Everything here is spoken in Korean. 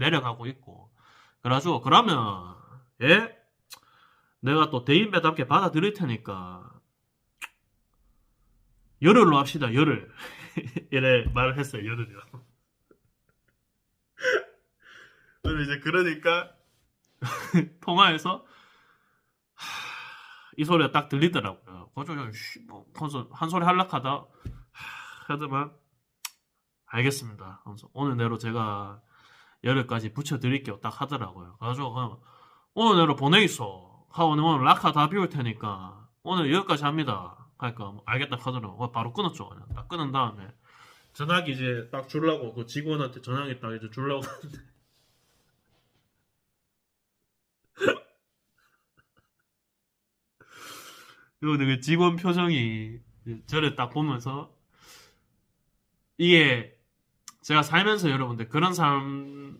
내려가고 있고. 그래가지고, 그러면, 예? 내가 또 대인배답게 받아들일 테니까, 열흘로 합시다, 열흘. 이래 말을 했어요, 열흘이요. 그럼 이제 그러니까, 통화에서, 하, 이 소리가 딱 들리더라고요. 그래서 뭐, 한 소리 할락하다, 하, 하더만, 알겠습니다. 오늘 내로 제가 열흘 까지 붙여드릴게요. 딱 하더라고요. 그래가지고, 그냥 오늘 내로 보내있어. 하고 오늘 락카 다 비울 테니까, 오늘 여기까지 합니다. 그러니까, 뭐 알겠다 하더라고. 그래서 바로 끊었죠. 그냥. 딱 끊은 다음에, 전화기 이제 딱 주려고, 그 직원한테 전화기 딱 이제 주려고 하는데, 그리고 그 직원 표정이 저를 딱 보면서 이게 제가 살면서 여러분들 그런 사람